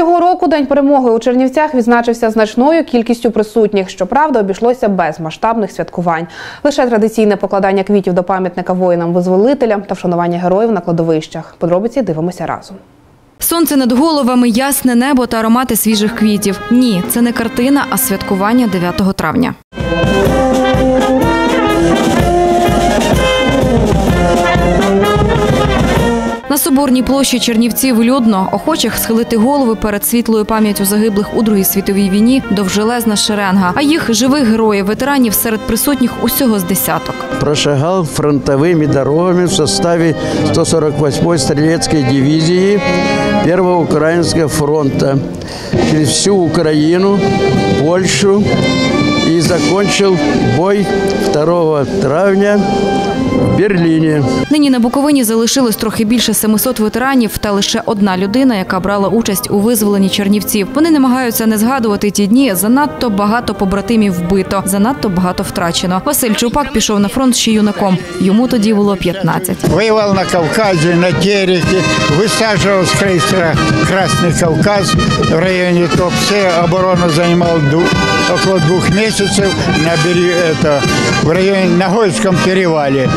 Цього року День перемоги у Чернівцях відзначився значною кількістю присутніх. Щоправда, обійшлося без масштабних святкувань. Лише традиційне покладання квітів до пам'ятника воїнам-визволителям та вшанування героїв на кладовищах. Подробиці дивимося разом. Сонце над головами, ясне небо та аромати свіжих квітів. Ні, це не картина, а святкування 9 травня. Соборній площі Чернівців людно охочих схилити голови перед світлою пам'яттю загиблих у Другій світовій війні довжелезна шеренга. А їх живих героїв, ветеранів серед присутніх усього з десяток. прошагал фронтовыми дорогами в составе 148-й стрелецкой дивизии Первого Украинского фронта через всю Украину, Польшу и закончил бой 2 травня в Берлине. Нині на Буковині залишилось трохи більше 700 ветеранів та лише одна людина, яка брала участь у визволенні Чернівців. Вони намагаються не згадувати ті дні. Занадто багато побратимів вбито, занадто багато втрачено. Василь Чупак пішов на фронт ще юнаком. Йому тоді було 15. Воевал на Кавказе, на Тереке, высаживал с крейсера «Красный Кавказ» в районе Топсе. Оборону ду- около двух месяцев на берегу, это, в районе Нагойском перевале.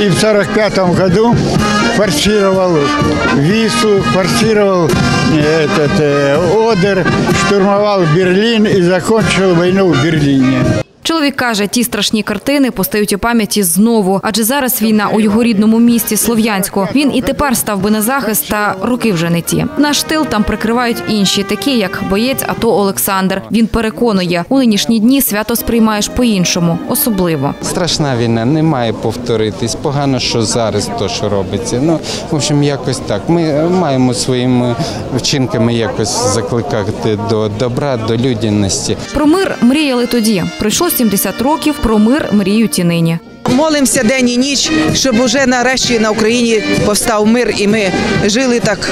И в 45 году форсировал Вислу, форсировал э, этот, э, Одер, штурмовал Берлин и закончил войну в Берлине. Чоловік каже, ті страшні картини постають у пам'яті знову, адже зараз війна у його рідному місті Слов'янську. Він і тепер став би на захист, та руки вже не ті. Наш тил там прикривають інші, такі як боєць АТО Олександр. Він переконує, у нинішні дні свято сприймаєш по-іншому, особливо. Страшна війна не має повторитись. Погано, що зараз то, що робиться. Ну, в общем, якось так. Ми маємо своїми вчинками якось закликати до добра, до людяності. Про мир мріяли тоді. Пройшло 70 років. Про мир мріють і нині. Молимося день і ніч, щоб уже нарешті на Україні повстав мир і ми жили так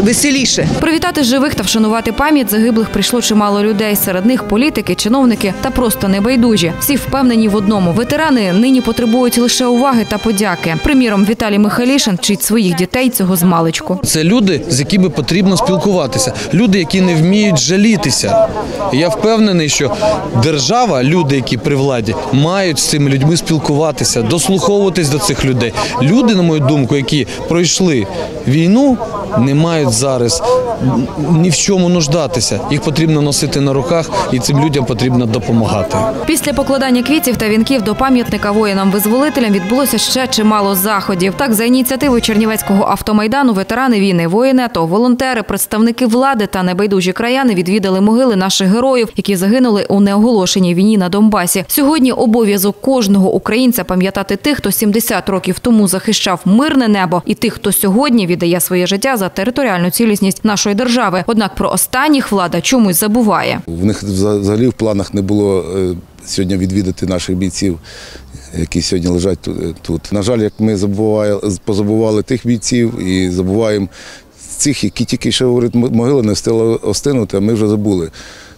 веселіше. Привітати живих та вшанувати пам'ять загиблих прийшло чимало людей. Серед них політики, чиновники та просто небайдужі. Всі впевнені в одному. Ветерани нині потребують лише уваги та подяки. Приміром, Віталій Михайлішин вчить своїх дітей цього з маличку. Це люди, з якими потрібно спілкуватися. Люди, які не вміють жалітися. Я впевнений, що держава, люди, які при владі, мають з цими людьми спілкуватися, дослуховуватись до цих людей. Люди, на мою думку, які пройшли війну, не мають зараз ні в чому нуждатися. Їх потрібно носити на руках, і цим людям потрібно допомагати. Після покладання квітів та вінків до пам'ятника воїнам-визволителям відбулося ще чимало заходів. Так, за ініціативою Чернівецького автомайдану ветерани війни, воїни АТО, волонтери, представники влади та небайдужі краяни відвідали могили наших героїв, які загинули у неоголошеній війні на Донбасі. Сьогодні обов'язок кожного українця пам'ятати тих, хто 70 років тому захищав мирне небо, і тих, хто сьогодні віддає своє життя за територіальну цілісність нашої держави. Однак про останніх влада чомусь забуває. В них взагалі в планах не було е, сьогодні відвідати наших бійців, які сьогодні лежать е, тут. На жаль, як ми забуває- позабували тих бійців і забуваємо цих, які тільки що говорить, м- могила не встигла остинути, а ми вже забули.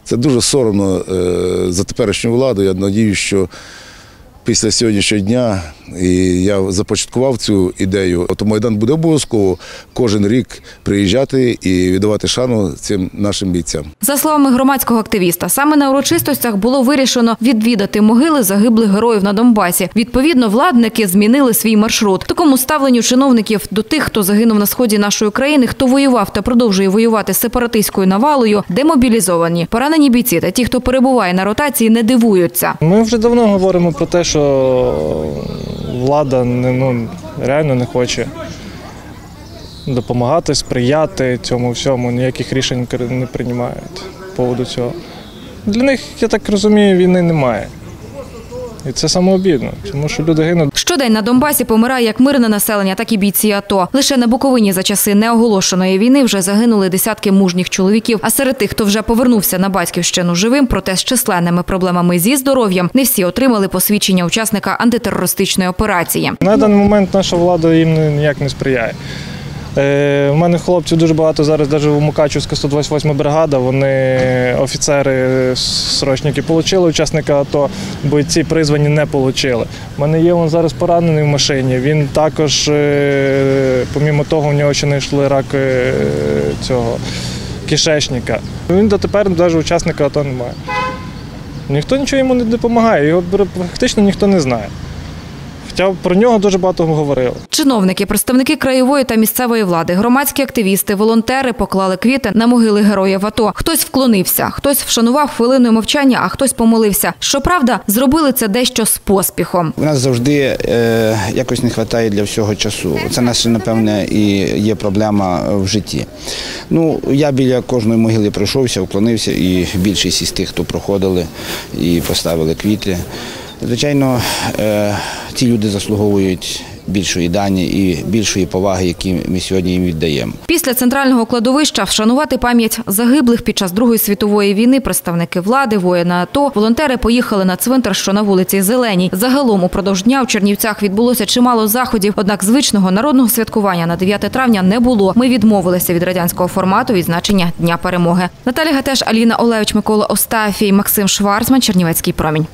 Це дуже соромно е, за теперішню владу. Я надіюсь, що після сьогоднішнього дня і я започаткував цю ідею. От Майдан буде обов'язково кожен рік приїжджати і віддавати шану цим нашим бійцям. За словами громадського активіста, саме на урочистостях було вирішено відвідати могили загиблих героїв на Донбасі. Відповідно, владники змінили свій маршрут. Такому ставленню чиновників до тих, хто загинув на сході нашої країни, хто воював та продовжує воювати з сепаратистською навалою, демобілізовані, поранені бійці та ті, хто перебуває на ротації, не дивуються. Ми вже давно говоримо про те, що влада не, ну, реально не хоче допомагати, сприяти цьому всьому, ніяких рішень не приймають по поводу цього. Для них, я так розумію, війни немає. І це самообідно, тому що люди гинуть. Щодень на Донбасі помирає як мирне населення, так і бійці АТО. Лише на Буковині за часи неоголошеної війни вже загинули десятки мужніх чоловіків. А серед тих, хто вже повернувся на батьківщину живим, проте з численними проблемами зі здоров'ям, не всі отримали посвідчення учасника антитерористичної операції. На даний момент наша влада їм ні- ніяк не сприяє. Е, У мене хлопців дуже багато зараз, навіть у Мукачівська 128 бригада, вони офіцери, срочники отримали учасника АТО, бойці призвані не отримали. У мене є він зараз поранений в машині. Він також, е, помімо того, у нього ще знайшли рак е, цього кишечника. Він дотепер навіть учасника АТО немає. Ніхто нічого йому не допомагає, його практично ніхто не знає. Хоча про нього дуже багато говорили. Чиновники, представники краєвої та місцевої влади, громадські активісти, волонтери поклали квіти на могили героїв АТО. Хтось вклонився, хтось вшанував хвилиною мовчання, а хтось помолився. Щоправда, зробили це дещо з поспіхом. У нас завжди е, якось не вистачає для всього часу. Це наша, напевне, і є проблема в житті. Ну, я біля кожної могили пройшовся, вклонився, і більшість із тих, хто проходили і поставили квіти. Звичайно, е, ці люди заслуговують більшої дані і більшої поваги, які ми сьогодні їм віддаємо. Після центрального кладовища вшанувати пам'ять загиблих під час Другої світової війни представники влади, воїни АТО, волонтери поїхали на цвинтар, що на вулиці Зеленій. Загалом упродовж дня в Чернівцях відбулося чимало заходів. Однак звичного народного святкування на 9 травня не було. Ми відмовилися від радянського формату відзначення Дня перемоги. Наталя Гатеш, Аліна Олевич, Микола Остафій, Максим Шварцман, Чернівецький промінь.